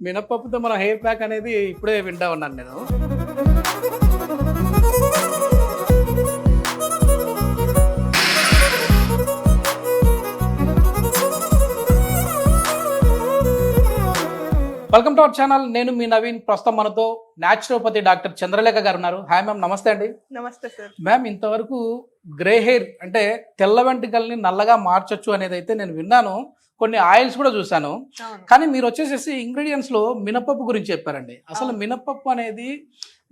మినపప్పుతో మన hair pack అనేది ఇప్పుడే వింటా ఉన్నాను నేను. Welcome to our channel. నేను మీ నవీన్ ప్రస్తుతం మనతో న్యాచురోపతి డాక్టర్ చంద్రలేఖ గారు ఉన్నారు. హాయ్ మ్యామ్ నమస్తే అండి. నమస్తే సార్. మ్యామ్ ఇంతవరకు గ్రే హెయిర్ అంటే తెల్ల వెంట్రుకల్ని నల్లగా మార్చొచ్చు అనేది అయితే నేను విన్నాను. కొన్ని ఆయిల్స్ కూడా చూశాను. కానీ మీరు వచ్చేసేసి ఇంగ్రీడియంట్స్లో మినపప్పు గురించి చెప్పారండి. అసలు. మినపప్పు అనేది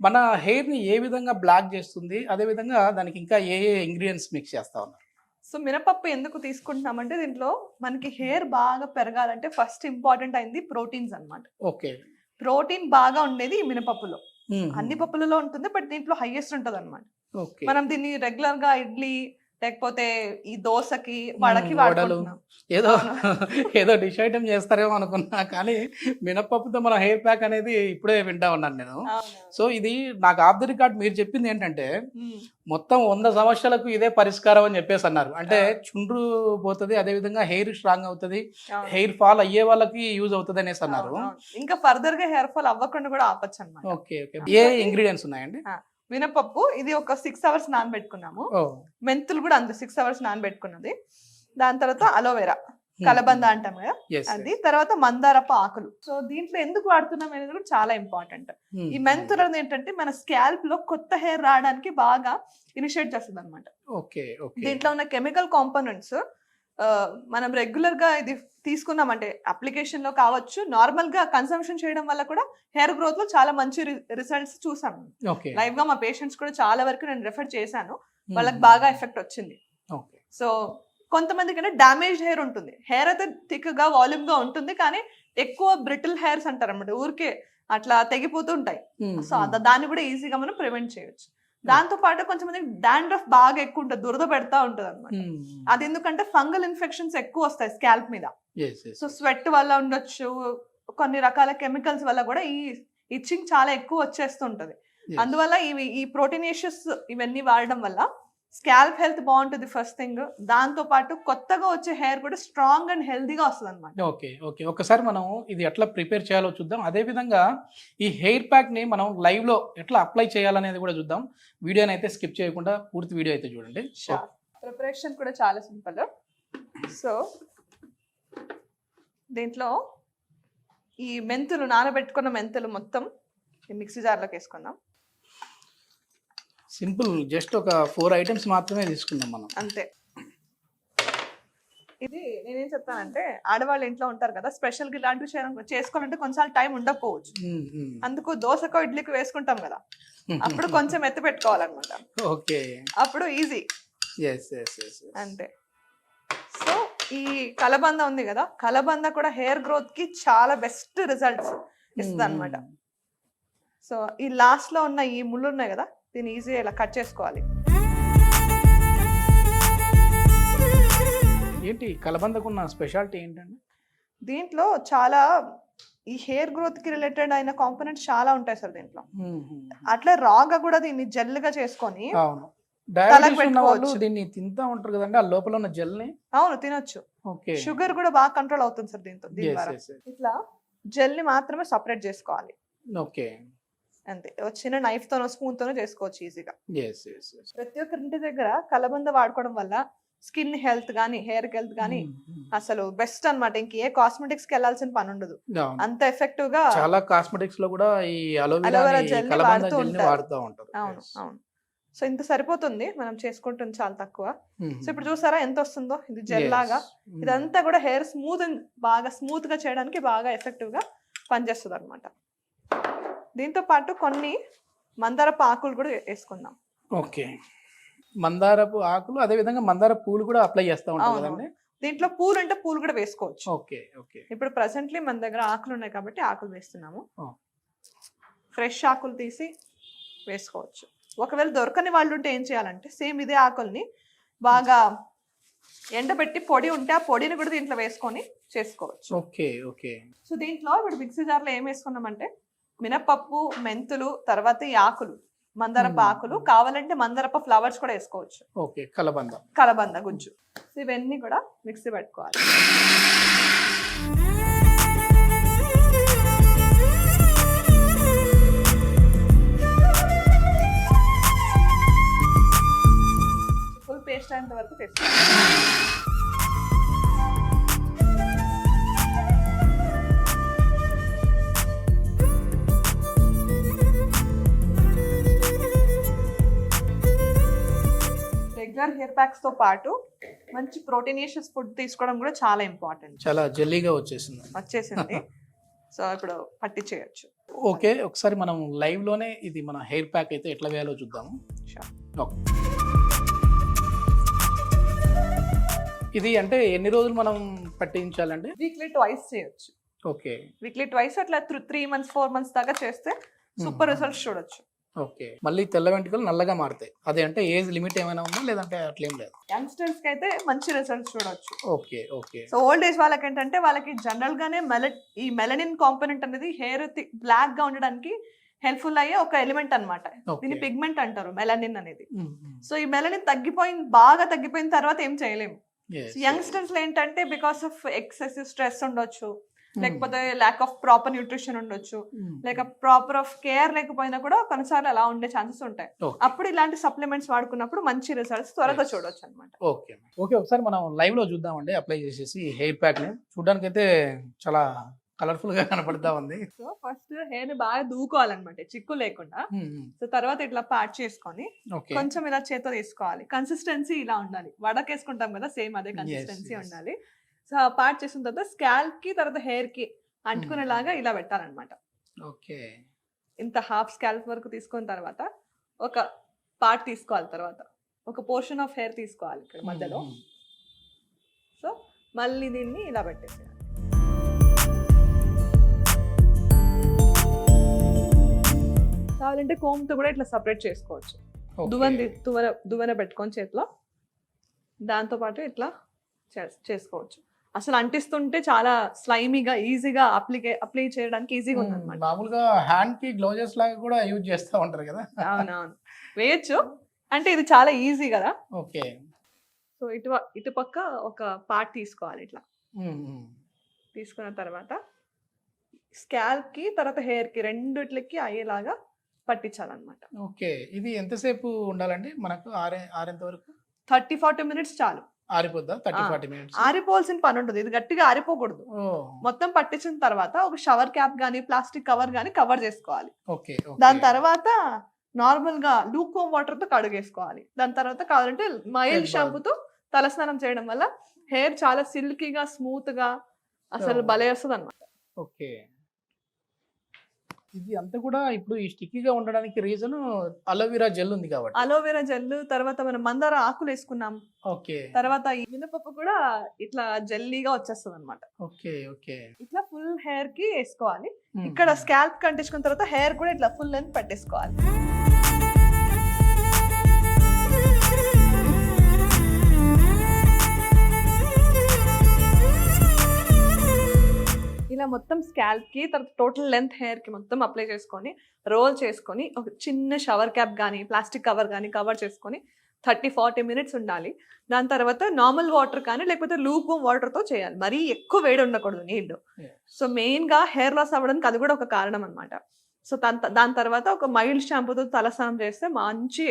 మన హెయిర్ని ఏ విధంగా బ్లాక్ చేస్తుంది అదే విధంగా దానికి ఇంకా ఏ ఏ ఇంగ్రీడియంట్స్ మిక్స్ చేస్తా ఉన్నారు? సో మినపప్పు ఎందుకు తీసుకుంటున్నామంటే దీంట్లో మనకి హెయిర్ బాగా పెరగాలంటే ఫస్ట్ ఇంపార్టెంట్ అయింది ప్రోటీన్స్ అన్నమాట. ఓకే. ప్రోటీన్ బాగా ఉండేది ఈ మినపప్పులో. అన్ని పప్పులలో ఉంటుంది బట్ దీంట్లో హైయెస్ట్ ఉంటుంది అనమాట మనం దీన్ని రెగ్యులర్గా ఇడ్లీ లేకపోతే ఈ దోశకి వడకి వాడుకుంటున్నాం. ఏదో ఏదో డిష్ ఐటమ్ చేస్తారేమో అనుకున్నా కానీ మినపప్పుతో మన హెయిర్ ప్యాక్ అనేది ఇప్పుడే వింటా ఉన్నాను నేను. సో ఇది నాకు ఆఫ్ ది రికార్డ్ మీరు చెప్పింది ఏంటంటే. మొత్తం వంద సమస్యలకు ఇదే పరిష్కారం అని చెప్పేసి అన్నారు. అంటే. చుండ్రు పోతుంది అదే విధంగా హెయిర్ స్ట్రాంగ్ అవుతుంది. హెయిర్ ఫాల్ అయ్యే వాళ్ళకి యూజ్ అవుతుంది అనేసి అన్నారు. ఇంకా ఫర్దర్గా హెయిర్ ఫాల్ అవ్వకుండా కూడా ఆపచ్చు ఓకే ఓకే. ఏ ఇంగ్రీడియంట్స్ ఉన్నాయండి? మినపప్పు ఇది ఒక సిక్స్ అవర్స్ నానబెట్టుకున్నాము. మెంతులు కూడా అంతే సిక్స్ అవర్స్ నానబెట్టుకున్నది. దాని తర్వాత అలోవెరా కలబంద అంటాం కదా? అది. తర్వాత మందారపు ఆకులు. సో దీంట్లో ఎందుకు వాడుతున్నాం అనేది కూడా చాలా ఇంపార్టెంట్ Hmm. ఈ మెంతులు అనేది ఏంటంటే మన స్కాల్ప్లో కొత్త హెయిర్ రావడానికి బాగా ఇనిషియేట్ చేస్తుంది అనమాట దీంట్లో ఉన్న కెమికల్ కాంపోనెంట్స్ మనం రెగ్యులర్గా ఇది తీసుకున్నామంటే అప్లికేషన్లో కావచ్చు నార్మల్గా కన్సంప్షన్ చేయడం వల్ల కూడా హెయిర్ గ్రోత్లో చాలా మంచి రిజల్ట్స్ చూసాను ఓకే. లైవ్గా మా పేషెంట్స్ కూడా చాలా వరకు నేను రెఫర్ చేశాను. వాళ్ళకి బాగా ఎఫెక్ట్ వచ్చింది. సో కొంతమందికి అంటే డామేజ్ హెయిర్ ఉంటుంది. హెయిర్ అయితే థిక్గా వాల్యూమ్గా ఉంటుంది కానీ ఎక్కువ బ్రిటిల్ హెయిర్స్ అంటారు అనమాట ఊరికే అట్లా తెగిపోతూ ఉంటాయి. సో దాన్ని కూడా ఈజీగా మనం ప్రివెంట్ చేయొచ్చు. దాంతో పాటు కొంచెం మంది డాండ్రఫ్ బాగా ఎక్కువ ఉంటుంది దురద పెడతా ఉంటుంది అనమాట Hmm. అది ఎందుకంటే ఫంగల్ ఇన్ఫెక్షన్స్ ఎక్కువ వస్తాయి స్కాల్ప్ మీద. సో స్వెట్ వల్ల ఉండొచ్చు కొన్ని రకాల కెమికల్స్ వల్ల కూడా ఈ ఇచ్చింగ్ చాలా ఎక్కువ వచ్చేస్తుంటది. అందువల్ల ఇవి ఈ ప్రోటీనేషియస్ ఇవన్నీ వాడడం వల్ల స్కాల్ప్ హెల్త్ బాగుంటుంది ఫస్ట్ థింగ్. దాంతో పాటు కొత్తగా వచ్చే హెయిర్ కూడా స్ట్రాంగ్ అండ్ హెల్దీగా వస్తుంది అనమాట ఓకే ఓకే. ఒకసారి మనం ఇది ఎట్లా ప్రిపేర్ చేయాలో చూద్దాం. అదే విధంగా ఈ హెయిర్ ప్యాక్ని మనం లైవ్లో ఎట్లా అప్లై చేయాలనేది కూడా చూద్దాం. వీడియోని అయితే స్కిప్ చేయకుండా పూర్తి వీడియో అయితే చూడండి. ప్రిపరేషన్ కూడా చాలా సింపుల్. సో దీంట్లో ఈ మెంతులు నానబెట్టుకున్న మెంతులు మొత్తం మిక్సీ జార్లోకి వేసుకుందాం. సింపుల్ జస్ట్ ఒక ఫోర్ ఐటమ్స్ మాత్రమే తీసుకుందాం మనం. అంతే. ఇది నేనేం చెప్తానంటే ఆడవాళ్ళు ఇంట్లో ఉంటారు కదా స్పెషల్గా ఇలాంటివి చేసుకోవాలంటే కొంచెం టైం ఉండకపోవచ్చు. అందుకు దోశకో ఇడ్లీకి వేసుకుంటాం కదా. అప్పుడు కొంచెం ఎత్తి పెట్టుకోవాలన్నమాట. ఓకే. అప్పుడు ఈజీ. అంతే. సో ఈ కలబంద ఉంది కదా కలబంద కూడా హెయిర్ గ్రోత్కి చాలా బెస్ట్ రిజల్ట్స్ ఇస్తుంది అనమాట సో ఈ లాస్ట్లో ఉన్న ఈ ముళ్ళు ఉన్నాయి కదా దీన్ని ఈజీ ఇలా కట్ చేసుకోవాలి. ఏంటి కలబందకున్న స్పెషాలిటీ ఏంటండి? దీంట్లో చాలా ఈ హెయిర్ గ్రోత్కి రిలేటెడ్ అయిన కాంపోనెంట్స్ చాలా ఉంటాయి సార్ దీంట్లో. అట్లా రాగా కూడా దీన్ని జెల్గా చేసుకొని. దీన్ని తింటా ఉంటారు కదండి ఆ లోపల ఉన్న జెల్ని? అవును తినొచ్చు. షుగర్ కూడా బాగా కంట్రోల్ అవుతుంది సార్ దీంతో దీని ద్వారా. ఇట్లా జెల్ని మాత్రమే సపరేట్ చేసుకోవాలి. ఓకే. అంతే. ఓ చిన్న నైఫ్ తోనో స్పూన్ తోనో చేసుకోవచ్చు ఈజీగా ప్రతి ఒక్కరి ఇంటి దగ్గర కలబంద వాడుకోవడం వల్ల స్కిన్ హెల్త్ కానీ హెయిర్ హెల్త్ కానీ Hmm, అసలు బెస్ట్ అన్నమాట. ఇంక ఏ కాస్మెటిక్స్కి వెళ్ళాల్సిన పని ఉండదు అంత ఎఫెక్టివ్గా చాలా కాస్మెటిక్స్లో కూడా ఈ అలోవెరా జెల్. వాడుతూ ఉంటారు. అవును. అవును. సో ఇంత సరిపోతుంది. మనం చేసుకుంటుంది చాలా తక్కువ. Hmm. సో ఇప్పుడు చూసారా ఎంత వస్తుందో? ఇది జెల్. లాగా. Hmm. ఇదంతా కూడా హెయిర్ స్మూత్ బాగా స్మూత్గా చేయడానికి బాగా ఎఫెక్టివ్గా పనిచేస్తుంది అనమాట దీంతో పాటు కొన్ని మందారపు ఆకులు కూడా వేసుకుందాం. ఓకే. మందారపు ఆకులు అదే విధంగా మందార పూలు కూడా అప్లై చేస్తూ ఉంటాం. కదండి? దీంట్లో పూలు అంటే పూలు కూడా వేసుకోవచ్చు. Okay okay. ఇప్పుడు ప్రెసెంట్లీ మన దగ్గర ఆకులు ఉన్నాయి కాబట్టి ఆకులు వేస్తున్నాము. ఫ్రెష్ ఆకులు తీసి వేసుకోవచ్చు. ఒకవేళ దొరకని వాళ్ళు ఉంటే ఏం చేయాలంటే సేమ్ ఇదే ఆకుల్ని బాగా ఎండబెట్టి పొడి ఉంటే ఆ పొడిని కూడా దీంట్లో వేసుకొని చేసుకోవచ్చు. Okay okay. సో దీంట్లో ఇప్పుడు మిక్సీ జార్లో ఏం వేసుకున్నామంటే మినపప్పు మెంతులు తర్వాత ఈ ఆకులు మందరపు ఆకులు కావాలంటే మందరపు ఫ్లవర్స్ కూడా వేసుకోవచ్చు. ఓకే కలబంద. కలబంద గుజ్జు. ఇవన్నీ కూడా మిక్సీ పెట్టుకోవాలి. ఫుల్ పేస్ట్ అయినంత వరకు పెట్టుకోవాలి రెగ్యులర్ హెయిర్ ప్యాక్స్తో పాటు మంచి ప్రోటీనియస్ ఫుడ్ తీసుకోవడం కూడా చాలా ఇంపార్టెంట్ చాలా జల్లీగా వచ్చేసింది. వచ్చేసింది. సో ఇప్పుడు పట్టించేయచ్చు. ఓకే ఒకసారి మనం లైవ్లోనే ఇది మన హెయిర్ ప్యాక్ అయితే ఎట్లా వేయాలో చూద్దాము. ఓకే. ఇది అంటే ఎన్ని రోజులు మనం పట్టించాలండి? వీక్లీ ట్వైస్ చేయొచ్చు. ఓకే. వీక్లీ ట్వైస్ అట్లా త్రీ మంత్స్ ఫోర్ మంత్స్ దాకా చేస్తే సూపర్. రిజల్ట్స్ చూడొచ్చు. ఓకే. మళ్ళీ తెల్ల వెంట్రుకలు నల్లగా మారుతాయి. అదే అంటే ఏజ్ లిమిట్ ఏమైనా ఉందా? లేదంటే అట్లేం లేదు? యంగ్స్టర్స్కి అయితే మంచి రిజల్ట్స్ చూడొచ్చు. Okay okay. So old age వాళ్ళకి ఏంటంటే వాళ్ళకి జనరల్ గానే మెల ఈ మెలనిన్ కాంపోనెంట్ అనేది హెయిర్ బ్లాక్గా ఉండడానికి హెల్ప్ఫుల్ అయ్యే ఒక ఎలిమెంట్ అన్నమాట. దీన్ని ఓకే పిగ్మెంట్ అంటారు మెలనిన్ అనేది. సో ఈ మెలనిన్ తగ్గిపోయిన బాగా తగ్గిపోయిన తర్వాత ఏం చేయలేము. యంగ్స్టర్స్లో ఏంటంటే బికాస్ ఆఫ్ ఎక్సెసివ్ స్ట్రెస్ ఉండొచ్చు. లేకపోతే ల్యాక్ ఆఫ్ ప్రాపర్ న్యూట్రిషన్ ఉండొచ్చు. లేక ప్రాపర్ ఆఫ్ కేర్ లేకపోయినా కూడా కొన్నిసార్లు అలా ఉండే ఛాన్సెస్ ఉంటాయి. అప్పుడు ఇలాంటి సప్లిమెంట్స్ వాడుకున్నప్పుడు మంచి రిజల్ట్స్ త్వరగా. చూడొచ్చు అనమాట ఓకే ఓకే ఒకసారి మనం లైవ్లో చూద్దామండి. అప్లై చేసేసి హెయిర్ ప్యాక్ని. చూడడానికి అయితే చాలా కలర్ఫుల్గా కనపడతా ఉంది. సో ఫస్ట్ హెయిర్ని బాగా దూకోవాలన్నమాట చిక్కు లేకుండా. సో తర్వాత ఇట్లా పార్ట్ చేసుకొని కొంచెం ఇలా చేత్తో తీసుకోవాలి. కన్సిస్టెన్సీ ఇలా ఉండాలి. వడకేసుకుంటాం కదా సేమ్ అదే కన్సిస్టెన్సీ. ఉండాలి. సో ఆ పార్ట్ చేసిన తర్వాత స్కాల్ప్కి తర్వాత హెయిర్కి అంటుకునేలాగా ఇలా పెట్టాలన్నమాట ఓకే. ఇంత హాఫ్ స్కాల్ప్ వరకు తీసుకున్న తర్వాత ఒక పార్ట్ తీసుకోవాలి తర్వాత. ఒక పోర్షన్ ఆఫ్ హెయిర్ తీసుకోవాలి ఇక్కడ మధ్యలో. సో మళ్ళీ దీన్ని ఇలా పెట్టేసేయాలి. కావాలంటే కోమ్తో కూడా ఇట్లా సపరేట్ చేసుకోవచ్చు. దువ్వెన దువ్వెన దువ్వెన పెట్టుకొని చేతిలో. దాంతో పాటు ఇట్లా చేసుకోవచ్చు. అసలు అంటిస్తుంటే చాలా స్లైమీగా ఈజీగా అప్లికే అప్లై చేయడానికి ఈజీగా మ్మ్, ఉందన్నమాట. మామూలుగా హ్యాండ్కి గ్లౌజెస్ లాగా కూడా యూజ్ చేస్తూ ఉంటారు కదా. అవునవును. వేయచ్చు. అంటే ఇది చాలా ఈజీ కదా. ఓకే. సో ఇటు ఇటు పక్క ఒక పార్ట్ తీసుకోవాలి ఇట్లా. తీసుకున్న తర్వాత స్కాల్ప్కి తర్వాత హెయిర్కి రెండిట్లకి అయ్యేలాగా పట్టించాలన్నమాట. ఓకే. ఇది ఎంతసేపు ఉండాలండి? మనకు ఆరే ఆరేంత వరకు? థర్టీ ఫార్టీ మినిట్స్ చాలు. ఆరిపోద్దా? థర్టీ ఆ. Forty minutes? ఆరిపోవాల్సిన పని ఉంటుంది ఇది గట్టిగా ఆరిపోకూడదు. మొత్తం పట్టించిన తర్వాత ఒక షవర్ క్యాప్ గానీ ప్లాస్టిక్ కవర్ గానీ కవర్ చేసుకోవాలి. ఓకే. దాని తర్వాత నార్మల్గా లూకోమ్ వాటర్తో కడుగేసుకోవాలి. దాని తర్వాత కావాలంటే మైల్డ్. షాంపూతో తలస్నానం చేయడం వల్ల హెయిర్ చాలా సిల్కీగా స్మూత్గా అసలు. భలే వస్తుంది అనమాట ఓకే. ఇది అంతా కూడా ఇప్పుడు ఈ స్టిక్కీగా ఉండడానికి రీజన్ అలోవెరా జెల్ ఉంది కాబట్టి. అలోవెరా జెల్ తర్వాత మనం మందార ఆకులు వేసుకున్నాం. ఓకే. తర్వాత ఈ మినపప్పు కూడా ఇట్లా జెల్లీగా వచ్చేస్తుంది అనమాట ఓకే ఓకే. ఇట్లా ఫుల్ హెయిర్కి వేసుకోవాలి. ఇక్కడ స్కాల్ప్ కంటించుకున్న తర్వాత హెయిర్ కూడా ఇట్లా ఫుల్ లెంత్ పెట్టేసుకోవాలి. మొత్తం స్కాల్ప్కి తర్వాత టోటల్ లెంత్ హెయిర్కి మొత్తం అప్లై చేసుకొని రోల్ చేసుకొని ఒక చిన్న షవర్ క్యాప్ కానీ ప్లాస్టిక్ కవర్ కానీ కవర్ చేసుకొని థర్టీ ఫార్టీ మినిట్స్ ఉండాలి. దాని తర్వాత నార్మల్ వాటర్ కానీ లేకపోతే లూప్ వాటర్తో చేయాలి. మరీ ఎక్కువ వేడి ఉండకూడదు నీళ్ళు. Yes. సో మెయిన్గా హెయిర్ లాస్ అవ్వడానికి అది కూడా ఒక కారణం అన్నమాట. సో దాని దాని తర్వాత ఒక మైల్డ్ షాంపూతో తలస్నానం చేస్తే మంచి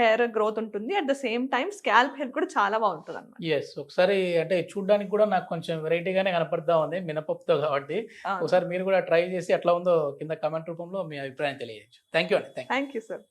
హెయిర్ గ్రోత్ ఉంటుంది. At the same time scalp hair కూడా చాలా బాగుంటుంది అనమాట ఎస్ ఒకసారి అంటే చూడడానికి కూడా నాకు కొంచెం వెరైటీగానే కనపడతా ఉంది. మినపప్పుతో కాబట్టి ఒకసారి మీరు కూడా ట్రై చేసి ఎట్లా ఉందో కింద కమెంట్ రూపంలో మీ అభిప్రాయం తెలియజేయచ్చు. థ్యాంక్ యూ అండి. Thank thank you sir